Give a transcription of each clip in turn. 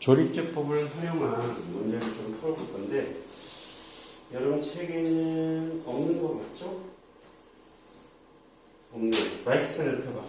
조립제법을 활용한 문제를 좀 풀어볼 건데 여러분 책에는 없는 거 맞죠? 없는 라이트 선을 펴봐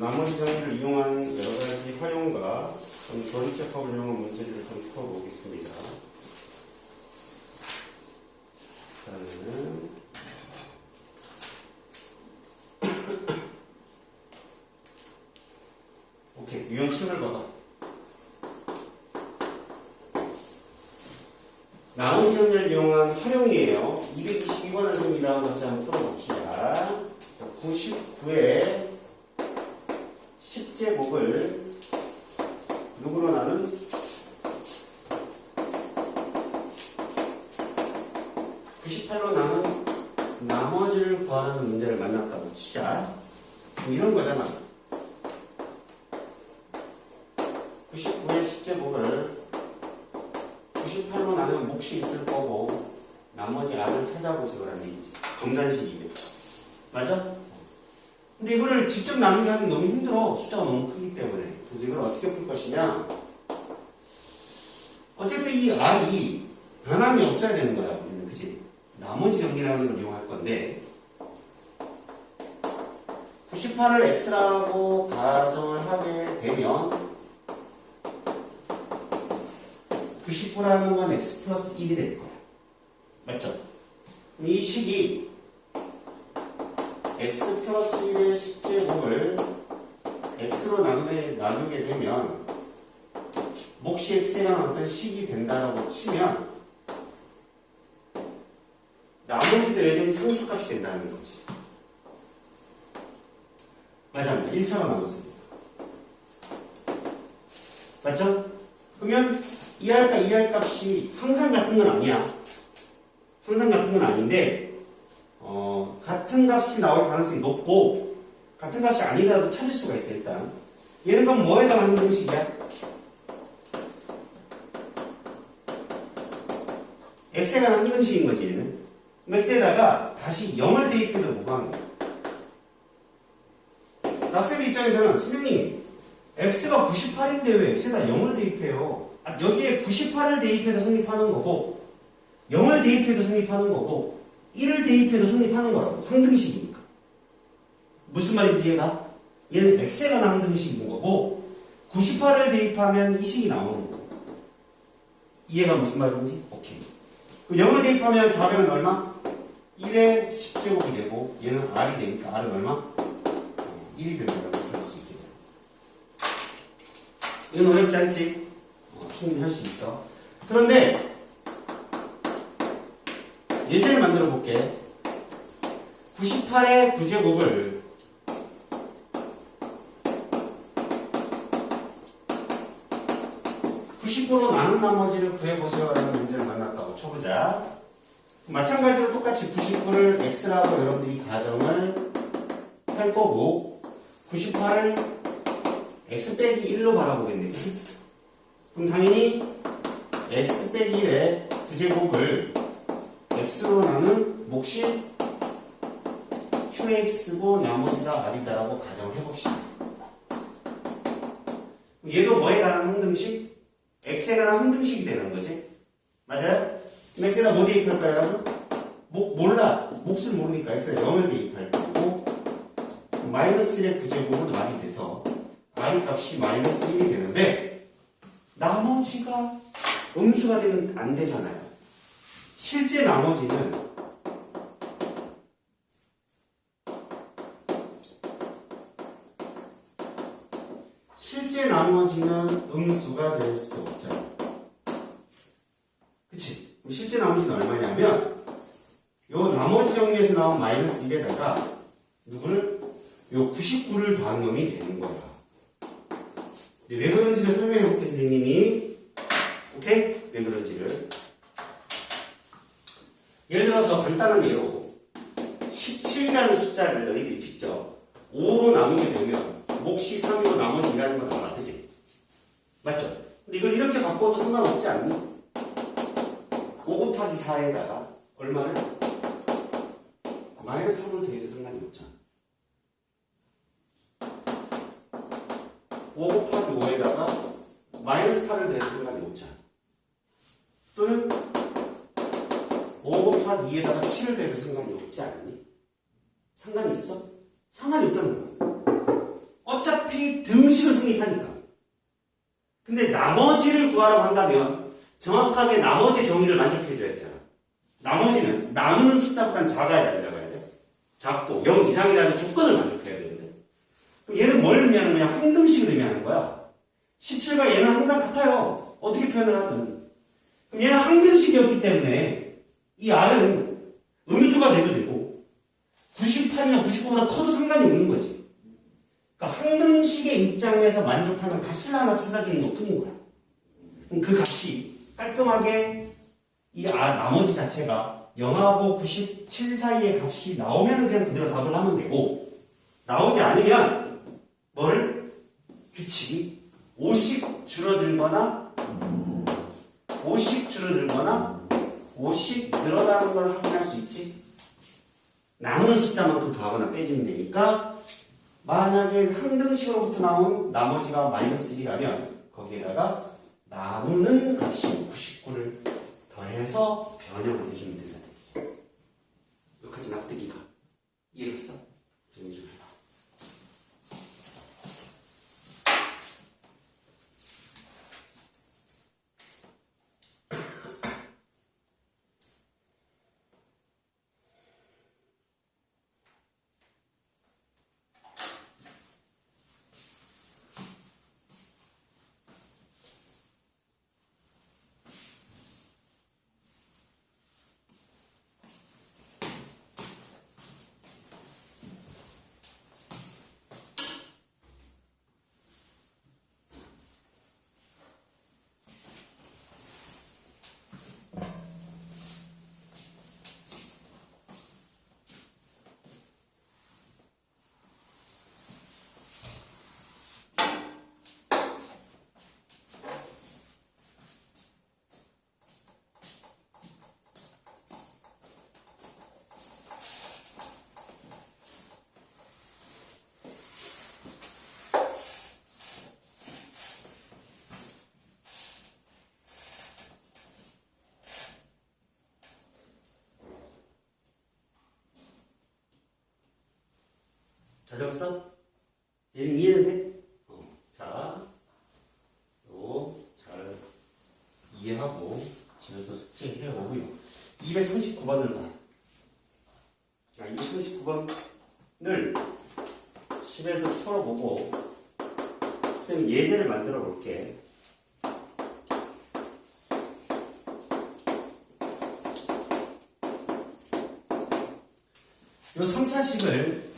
나머지 정의를 이용한 여러 가지 활용과 좀 조립제법을 이용한 문제들을 좀 풀어보겠습니다. 일단은 오케이 유형 10을 봐봐 나머지 정리를 활용이에요. 222번을 정리라고 같이 한번 풀어봅시다. 자, 99의 10제곱을 누구로 나눈? 98로 나눈 나머지를 구하는 문제를 만났다고 치자. 이런 거잖아. 99의 10제곱을 98로 나누면 몫이 있을 거고 나머지 R을 찾아보세요라는 얘기지 검단식이면 맞아? 근데 이거를 직접 나누게 하기 너무 힘들어 숫자가 너무 크기 때문에 그래서 이걸 어떻게 풀 것이냐 어쨌든 이 R이 변함이 없어야 되는 거야 우리는 그치? 나머지 정리라는 걸 이용할 건데 98을 X라고 가정을 하게 되면 99라는 건 x 플러스 1이 될 거야. 맞죠? 이 식이 x 플러스 1의 10제곱을 x로 나누게, 나누게 되면 몫이 x라는 어떤 식이 된다라고 치면 나머지도 여전히 상수값이 된다는 거지. 맞습니다. 1차로 나눴습니다. 맞죠? 그러면 2할과 2할 값이 항상 같은 건 아니야. 항상 같은 건 아닌데, 어, 같은 값이 나올 가능성이 높고, 같은 값이 아니더라도 찾을 수가 있어, 일단. 얘는 그럼 뭐에 해당하는 공식이야? x에 관한 항등식인 거지, 얘는. x에다가 다시 0을 대입해도 무방해. 학생 입장에서는, 선생님, x가 98인데 왜 x에다 0을 대입해요? 아, 여기에 98을 대입해도 성립하는 거고 0을 대입해도 성립하는 거고 1을 대입해도 성립하는 거라고 항등식이니까 무슨 말인지 얘가 얘는 x에 관한 항등식인 거고 98을 대입하면 이 식이 나오는 거고 이해가 무슨 말인지? 오케이 그럼 0을 대입하면 좌변은 얼마? 1의 10제곱이 되고 얘는 r이 되니까 r은 얼마? 어, 1이 된다고 찾을 수 있게 돼요 이건 어렵지 않지? 어, 충분히 할 수 있어. 그런데 예제를 만들어 볼게. 98의 9제곱을 (99로) 나눈 나머지를 구해보세요 라는 문제를 만났다고 쳐보자 마찬가지로 똑같이 99를 x라고 여러분들이 가정을 할 거고 98을 x 빼기 1로 바라보겠네 그치? 그럼 당연히 x 빼기 1의 9제곱을 x로 나눈 몫이 qx고 나머지 다 r이다라고 가정을 해봅시다. 얘도 뭐에 관한 항등식? x에 관한 항등식이 되는 거지. 맞아요? 그럼 x에다 뭐 대입할까요, 여러분? 목 몰라. 몫을 모르니까 x에 0을 대입할 거고 마이너스 1의 9제곱은 r이 돼서 r 값이 마이너스 1이 되는데 나머지가 음수가 되면 안 되잖아요. 실제 나머지는 실제 나머지는 음수가 될 수 없잖아. 그치? 실제 나머지는 얼마냐면 요 나머지 정리에서 나온 마이너스 1에다가 누구를? 요 99를 더한 놈이 되는 거야. 네, 왜 그런지를 설명해 볼게 선생님이 오케이? 왜 그런지를 예를 예로 17이라는 숫자를 너희들이 직접 5로 나누게 되면 몫이 3이고 나머지 2라는 거 나와 그지? 맞죠? 근데 이걸 이렇게 바꿔도 상관없지 않니? 5 곱하기 4에다가 얼마를? 마이너스 3을 더해도 상관이 없잖아 5 곱하기 5에다가 마이너스 8을 더해도 상관이 없잖아. 또는 5 곱하기 2에다가 7을 더해도 상관이 없지 않니? 상관이 있어? 상관이 없다는 거야. 어차피 등식을 성립하니까. 근데 나머지를 구하라고 한다면 정확하게 나머지 정의를 만족해줘야 되잖아. 나머지는 나누는 숫자보단 작아야 돼, 안 작아야 돼? 작고 0 이상이라는 조건을 만족해야 되거든. 그럼 얘는 뭘 의미하는 거냐? 항등식을 의미하는 거야. 17과 얘는 항상 같아요. 어떻게 표현을 하든. 그럼 얘는 항등식이었기 때문에 이 R은 음수가 돼도 되고 98이나 99보다 커도 상관이 없는 거지. 그러니까 항등식의 입장에서 만족하는 값을 하나 찾아주는 것 뿐인 거야. 그럼 그 값이 깔끔하게 이 아, 나머지 자체가 0하고 97 사이의 값이 나오면 그냥 그대로 답을 하면 되고 나오지 않으면 뭘 규칙이 50 줄어들거나 50 줄어들거나 50 늘어나는 걸 확인할 수 있지. 나누는 숫자만큼 더하거나 빼주면 되니까 만약에 항등식으로부터 나온 나머지가 마이너스 1이라면 거기에다가 나누는 값이 99를 더해서 변형을 해주면 된다. 여기까지 납득이가 이해했어? 정리 좀 해봐. 잘 적었어? 얘는 이해는데? 어. 자, 요거 잘 이해하고 집에서 숙제해 오고요. 239번을 봐. 자, 239번을 집에서 풀어보고 선생님 예제를 만들어 볼게. 요 3차식을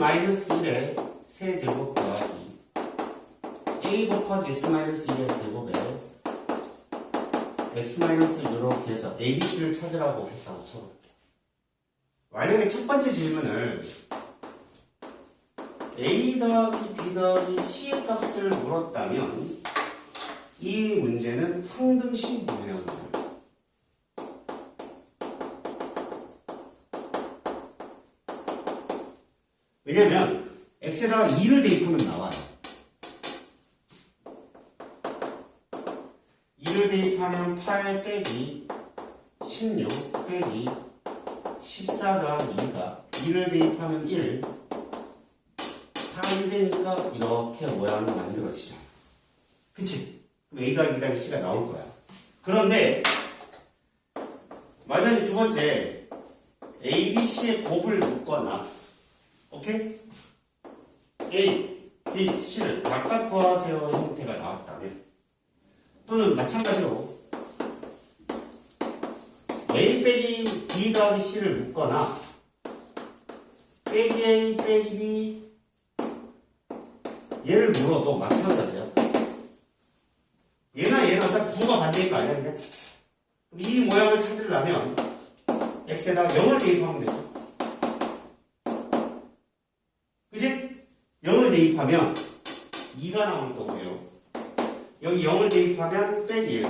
x-1의 세제곱 더하기 a 곱하기 x-1의 제곱에 x- 이렇게 해서 abc를 찾으라고 했다고 쳐볼게 만약에 첫 번째 질문을 a 더하기 b 더하기 c의 값을 물었다면 이 문제는 항등식 문제입니다 왜냐면 x에다가 2를 대입하면 나와요. 2를 대입하면 8 빼기 16 빼기 14 더하기 2가 2를 대입하면 1다 1되니까 이렇게 모양이 만들어지잖아. 그치? 그럼 A 더하기 B 더하기 C가 나올 거야. 그런데 만약에 두 번째 A, B, C의 곱을 묶거나 오케이? A, B, C를 각각 구하세요 형태가 나왔다면 또는 마찬가지로 A 빼기 B 더하기 C를 묶거나 빼기 A 빼기 B 얘를 물어도 마찬가지야 얘나 얘나 다 구가 반대인 거 아니야? 이 모양을 찾으려면 x에다 0을 대입하면 되 대입하면 2가 나올 거고요. 여기 0을 대입하면 빼기 1.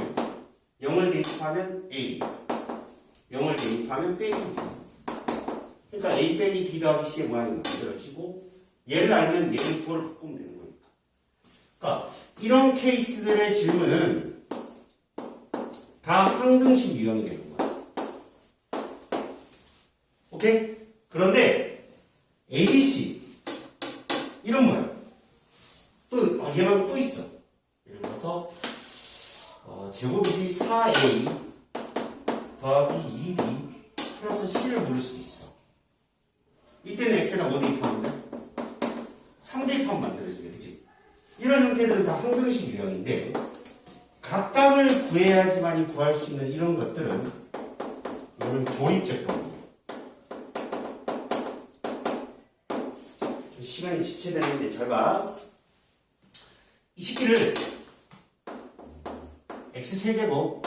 0을 대입하면 A. 0을 대입하면 빼기. 그러니까 A 빼기 B 더하기 C의 모양이 만들어지고 얘를 알면 얘를 구호를 바꾸면 되는 거니까. 그러니까 이런 케이스들의 질문은 다 항등식 유형이 되는 거야. 오케이? 그런데 3대입하면 만들어지게 그치? 이런 형태들은 다 항등식 유형인데 각각을 구해야지만이 구할 수 있는 이런 것들은 이거는 조립제법이에요. 좀 시간이 지체되는데 잘 봐. 이 식기를 x 세제곱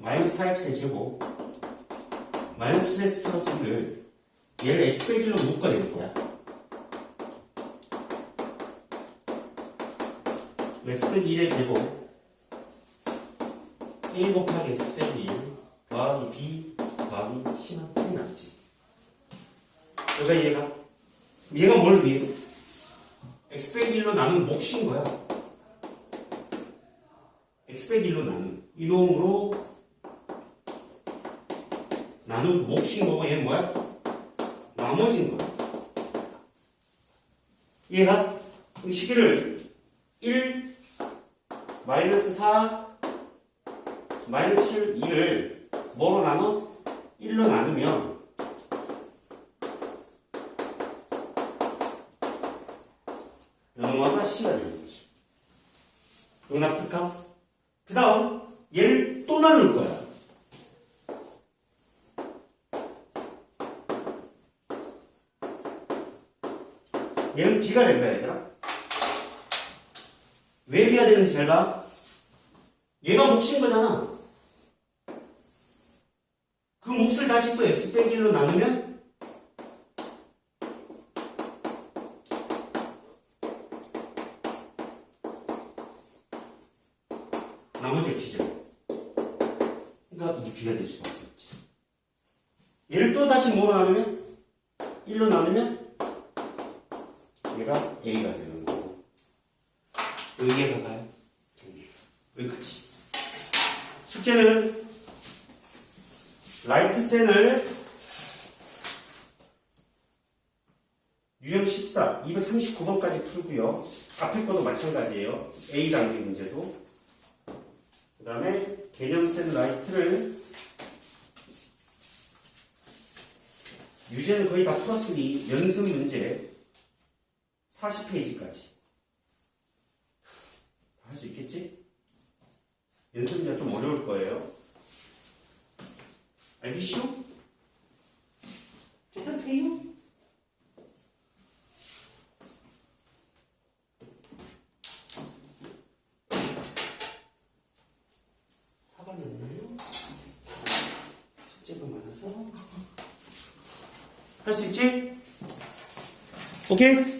마이너스 4x의 제곱 마이너스 7x 플러스 1을 얘를 x 빼기 1로 묶어낼 거야. X 빼기 1의 제곱 a 곱하기 x 빼기 1 더하기 b 더하기 c만 딱 나왔지. 여기가 얘가 얘가 뭘 위해? x 빼기 1로 나눈 몫인 거야. x 빼기 1로 나눈 이놈으로 나눈 몫인 거고 얘는 뭐야? 나머지인 거야. 얘가 이 시기를 1 마이너스 4 마이너스 7 2를 뭐로 나눠? 1로 나누면 영화가 C가 되는 거지. 이거 납득하? 그 다음 얘를 또 나눌 거야. 얘는 B가 된다 얘들아. 왜 B가 되는지 잘 봐. 얘가 몫인 거잖아. 그 몫을 다시 또 X 빼기 1로 나누면 나머지가 B죠. 그러니까 이게 B가 될 수밖에 없지. 얘를 또 다시 뭐로 나누면? 1로 나누면 얘가 A가 되는 거고. 여기에 가가요? 여기까지. 숙제는 셀을 유형 14, 239번까지 풀고요. 앞에 거도 마찬가지예요. A 단계 문제도. 그 다음에 개념센 라이트를 유제는 거의 다 풀었으니 연습 문제 40페이지까지 할 수 있겠지? 연습 문제가 좀 어려울 거예요. 알겠쇼? 대답해요. 화가 났나요? 숙제가 많